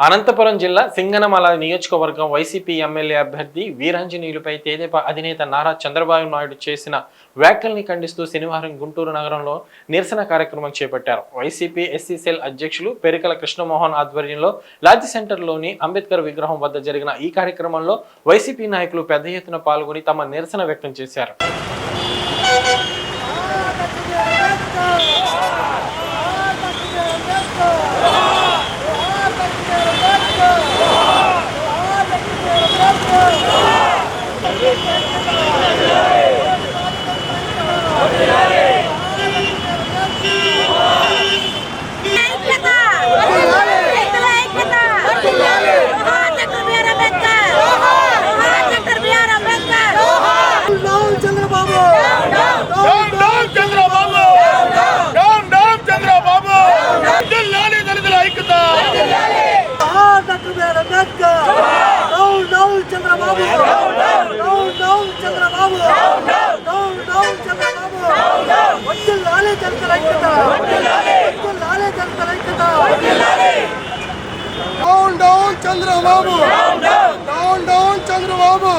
అనంతపురం జిల్లా సింగనమల నియోజకవర్గం YCP MLA అభ్యర్థి వీరాంజనేయులపై తెదేపా అధినేత నారా చంద్రబాబు నాయుడు చేసిన వ్యాఖ్యల్ని ఖండిస్తూ శనివారం గుంటూరు నగరంలో నిరసన కార్యక్రమం చేపట్టారు. వైసీపీ ఎస్సీ సెల్ అధ్యక్షులు పెరికల కృష్ణమోహన్ ఆధ్వర్యంలో లాడ్జి సెంటర్లోని అంబేద్కర్ విగ్రహం వద్ద జరిగిన ఈ కార్యక్రమంలో వైసీపీ నాయకులు పెద్ద ఎత్తున పాల్గొని తమ నిరసన వ్యక్తం చేశారు ఐక్యత రైతుల ఐక్యత జోహార్ డాక్టర్ బిఆర్ అంబేద్కర్ జోహార్ doctor BR Ambedkar down Chandrababu down down Chandrababu down down Chandrababu జిల్లాని దళితుల ఐక్యత జోహార్ doctor BR Ambedkar down down Chandrababu down down Chandrababu down Chandrababu వడ్డిల్లాలే దళితుల ఐక్యత వడ్డిల్లాలే దళితుల ఐక్యత down down Chandrababu down down Chandrababu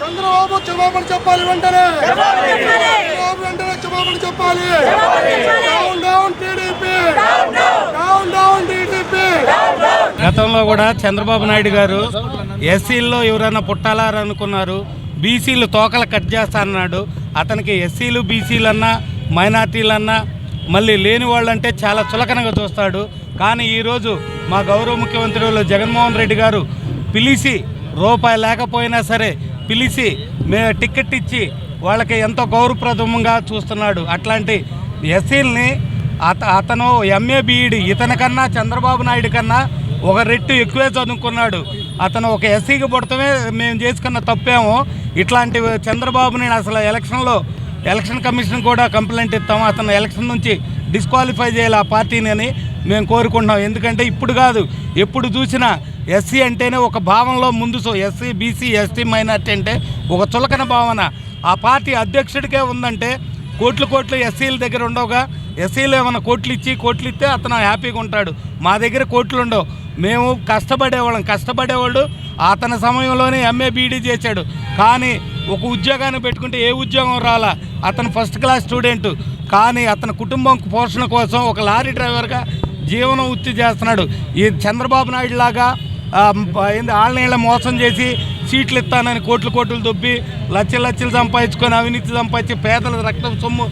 Chandrababu క్షమాపణ చెప్పాలి వెంటనే చంద్రబాబు వెంటనే క్షమాపణ చెప్పాలి down down TDP down down TDP గతంలో కూడా చంద్రబాబు నాయుడు గారు ఎస్సీల్లో ఎవరైనా పుట్టాలనుకున్నారు బీసీలు తోకలు కట్ చేస్తానన్నాడు. అతనికి ఎస్సీలు బీసీలు అన్నా మైనార్టీలు అన్నా మళ్ళీ లేని వాళ్ళంటే చాలా చులకనగా చూస్తాడు. కానీ ఈరోజు మా గౌరవ ముఖ్యమంత్రులు జగన్మోహన్ రెడ్డి గారు పిలిచి రూపాయి లేకపోయినా సరే పిలిచి మే టికెట్ ఇచ్చి వాళ్ళకి ఎంతో గౌరవప్రదంగా చూస్తున్నాడు. అట్లాంటి ఎస్సీలని అత అతను ఎంఏ బీఈడి ఇతని కన్నా చంద్రబాబు నాయుడు కన్నా ఒక రెట్టు ఎక్కువే చదువుకున్నాడు. అతను ఒక ఎస్సీకి పుడతమే మేము చేసుకున్న తప్పేమో. ఇట్లాంటి చంద్రబాబుని అసలు ఎలక్షన్లో ఎలక్షన్ కమిషన్ కూడా కంప్లైంట్ ఇస్తాము. అతను ఎలక్షన్ నుంచి డిస్క్వాలిఫై చేయాలి ఆ పార్టీని అని మేము కోరుకుంటున్నాం. ఎందుకంటే ఇప్పుడు కాదు ఎప్పుడు చూసినా ఎస్సీ అంటేనే ఒక భావనలో ముందు ఎస్సీ బీసీ ఎస్టీ మైనార్టీ అంటే ఒక చులకన భావన. ఆ పార్టీ అధ్యక్షుడికే ఉందంటే కోట్లు కోట్లు ఎస్సీల దగ్గర ఉండవుగా. ఎస్సీలు ఏమైనా కోట్లు ఇచ్చి కోట్లు ఇస్తే అతను హ్యాపీగా ఉంటాడు. మా దగ్గర కోట్లు ఉండవు. మేము కష్టపడేవాళ్ళం. కష్టపడేవాళ్ళు అతని సమయంలోనే ఎంఏ బీడీ చేశాడు. కానీ ఒక ఉద్యోగాన్ని పెట్టుకుంటే ఏ ఉద్యోగం రాలా? అతను ఫస్ట్ క్లాస్ స్టూడెంట్ కానీ అతని కుటుంబం పోషణ కోసం ఒక లారీ డ్రైవర్గా జీవనం వృత్తి చేస్తున్నాడు. ఈ చంద్రబాబు నాయుడు లాగా ఏంది ఆన్లైన్లో మోసం చేసి సీట్లు ఇస్తానని కోట్లు కోట్లు దొబ్బి లక్షలు లక్షలు సంపాదించుకొని అవినీతి సంపాదించి పేదల రక్తం సొమ్ము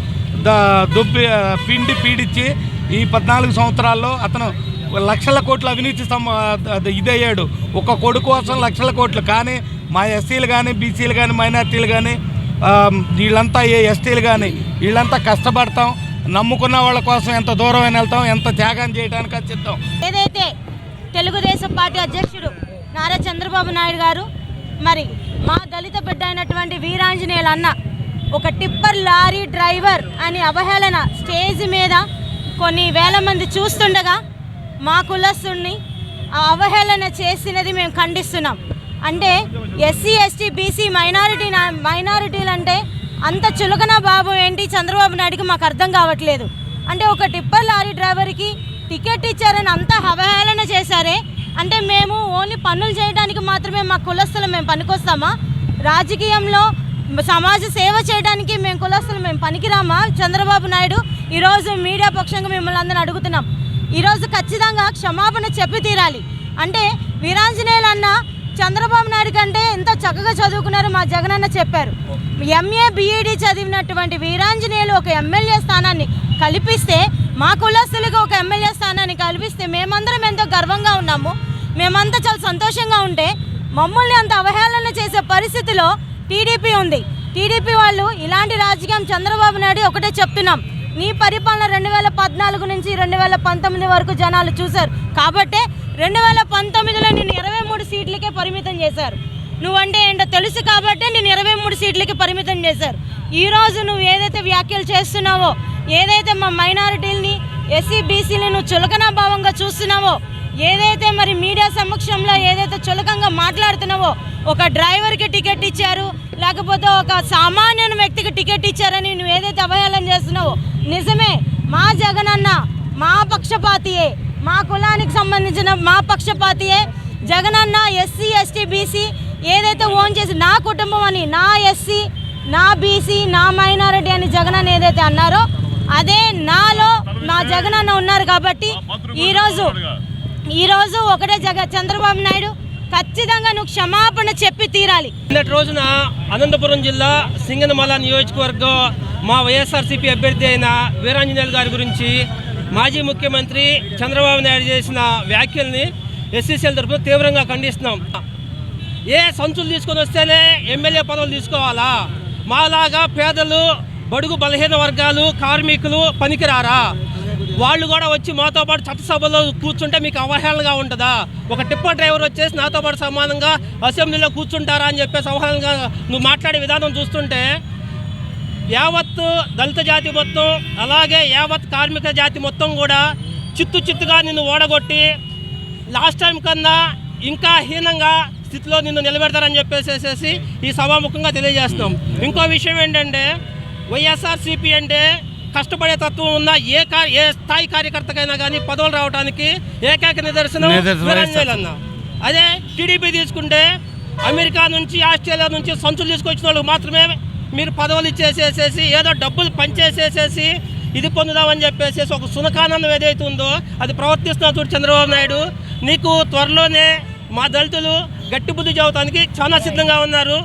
దుబ్బి పిండి పీడించి ఈ పద్నాలుగు సంవత్సరాల్లో అతను లక్షల కోట్ల అవినీతి సం- ఇదయ్యాడు. ఒక కొడుకు కోసం లక్షల కోట్లు. కానీ మా ఎస్సీలు కానీ బీసీలు కానీ మైనార్టీలు కానీ వీళ్ళంతా ఏ ఎస్టీలు కానీ వీళ్ళంతా కష్టపడతాం. నమ్ముకున్న వాళ్ళ కోసం ఎంత దూరం అయినా వెళ్తాం ఎంత త్యాగం చేయడానికి అది ఏదైతే తెలుగుదేశం పార్టీ అధ్యక్షుడు నారా చంద్రబాబు నాయుడు గారు మరి మా దళిత బిడ్డ అయినటువంటి వీరాంజనేయులు అన్న ఒక టిప్పర్ లారీ డ్రైవర్ అని అవహేళన స్టేజ్ మీద కొన్ని వేల మంది చూస్తుండగా మా కులస్తుణ్ణి ఆ అవహేళన చేసినది మేము ఖండిస్తున్నాం. అంటే ఎస్సీ ఎస్టీ బీసీ మైనారిటీ మైనారిటీలు అంటే అంత చులకన బాబు ఏంటి? చంద్రబాబు నాయుడుకి మాకు అర్థం కావట్లేదు. అంటే ఒక టిప్పర్ లారీ డ్రైవర్కి టికెట్ ఇచ్చారని అంత అవహేళన చేశారే. అంటే మేము ఓన్లీ పనులు చేయడానికి మాత్రమే మా కులస్తులు మేము పనికొస్తామా? రాజకీయంలో సమాజ సేవ చేయడానికి మేము కులస్తులు మేము పనికిరామా? చంద్రబాబు నాయుడు ఈరోజు మీడియా పక్షంగా మిమ్మల్ని అందరిని అడుగుతున్నాం. ఈరోజు ఖచ్చితంగా క్షమాపణ చెప్పి తీరాలి. అంటే వీరాంజనేయులు అన్న చంద్రబాబు నాయుడు కంటే ఎంత చక్కగా చదువుకున్నారో మా జగనన్న చెప్పారు. ఎంఏ బీఈడి చదివినటువంటి వీరాంజనేయులు ఒక ఎమ్మెల్యే స్థానాన్ని కల్పిస్తే మా కులస్తులకు ఒక ఎమ్మెల్యే స్థానాన్ని కల్పిస్తే మేమందరం ఎంతో గర్వంగా ఉన్నాము. మేమంతా చాలా సంతోషంగా ఉంటే మమ్మల్ని అంత అవహేళన చేసే పరిస్థితిలో టీడీపీ ఉంది. టీడీపీ వాళ్ళు ఇలాంటి రాజకీయం చంద్రబాబు నాయుడు ఒకటే చెప్తున్నాం. నీ పరిపాలన రెండు వేల పద్నాలుగు నుంచి రెండు వేల పంతొమ్మిది వరకు జనాలు చూశారు. కాబట్టే రెండు వేల పంతొమ్మిదిలో నేను ఇరవై మూడు సీట్లకే పరిమితం చేశారు. నువ్వంటే ఏంటో తెలుసు కాబట్టే నేను ఇరవై మూడు సీట్లకి పరిమితం చేశారు. ఈరోజు నువ్వు ఏదైతే వ్యాఖ్యలు చేస్తున్నావో ఏదైతే మా మైనారిటీలని ఎస్సీ బీసీని నువ్వు చులకన భావంగా చూస్తున్నావో ఏదైతే మరి మీడియా సమక్షంలో ఏదైతే చులకంగా మాట్లాడుతున్నావో ఒక డ్రైవర్కి టికెట్ ఇచ్చారు లేకపోతే ఒక సామాన్య వ్యక్తికి టికెట్ ఇచ్చారని నువ్వు ఏదైతే అవహేళన చేస్తున్నావో నిజమే మా జగనన్న మా పక్షపాతియే మా కులానికి సంబంధించిన మా పక్షపాతియే. జగనన్న ఎస్సీ ఎస్టీ బీసీ ఏదైతే ఓన్ చేసి నా కుటుంబం అని నా ఎస్సీ నా బీసీ నా మైనారిటీ అని జగనన్న ఏదైతే అన్నారో అదే నాలో నా జగనన్న ఉన్నారు కాబట్టి ఈరోజు ఈరోజు ఒకటే జగ చంద్రబాబు నాయుడు ఖచ్చితంగా నువ్వు క్షమాపణ చెప్పి తీరాలి. నిన్నటి రోజున అనంతపురం జిల్లా సింగనమల నియోజకవర్గం మా వైఎస్ఆర్సీపీ అభ్యర్థి అయిన వీరాంజనేయులు గారి గురించి మాజీ ముఖ్యమంత్రి చంద్రబాబు నాయుడు చేసిన వ్యాఖ్యల్ని ఎస్సీసీల తరఫున తీవ్రంగా ఖండిస్తున్నాం. ఏ సంచులు తీసుకొని వస్తేనే ఎమ్మెల్యే పదవులు తీసుకోవాలా? మాలాగా పేదలు బడుగు బలహీన వర్గాలు కార్మికులు పనికిరారా? వాళ్ళు కూడా వచ్చి మాతో పాటు చట్టసభలో కూర్చుంటే మీకు అవహేళనగా ఉంటుందా? ఒక టిప్పర్ డ్రైవర్ వచ్చేసి నాతో పాటు సమానంగా అసెంబ్లీలో కూర్చుంటారా అని చెప్పేసి అవహేళనగా నువ్వు మాట్లాడే విధానం చూస్తుంటే యావత్ దళిత జాతి మొత్తం అలాగే యావత్ కార్మిక జాతి మొత్తం కూడా చిత్తు చిత్తుగా నిన్ను ఓడగొట్టి లాస్ట్ టైం కన్నా ఇంకా హీనంగా స్థితిలో నిన్ను నిలబెడతారని చెప్పేసేసి ఈ సభాముఖంగా తెలియజేస్తున్నాం. ఇంకో విషయం ఏంటంటే వైఎస్ఆర్సీపీ అంటే కష్టపడే తత్వం ఉన్న ఏ ఏ స్థాయి కార్యకర్తకైనా కానీ పదవులు రావడానికి ఏకైక నిదర్శనం అన్న. అదే టీడీపీ తీసుకుంటే అమెరికా నుంచి ఆస్ట్రేలియా నుంచి సంచులు తీసుకొచ్చిన వాళ్ళకి మాత్రమే మీరు పదవులు ఇచ్చేసేసేసి ఏదో డబ్బులు పంచేసేసేసి ఇది పొందుదామని చెప్పేసి ఒక సునకానందం ఏదైతే ఉందో అది ప్రవర్తిస్తున్నా చూడు చంద్రబాబు నాయుడు. నీకు త్వరలోనే మా దళితులు గట్టి బుద్ధి చదవటానికి చాలా సిద్ధంగా ఉన్నారు.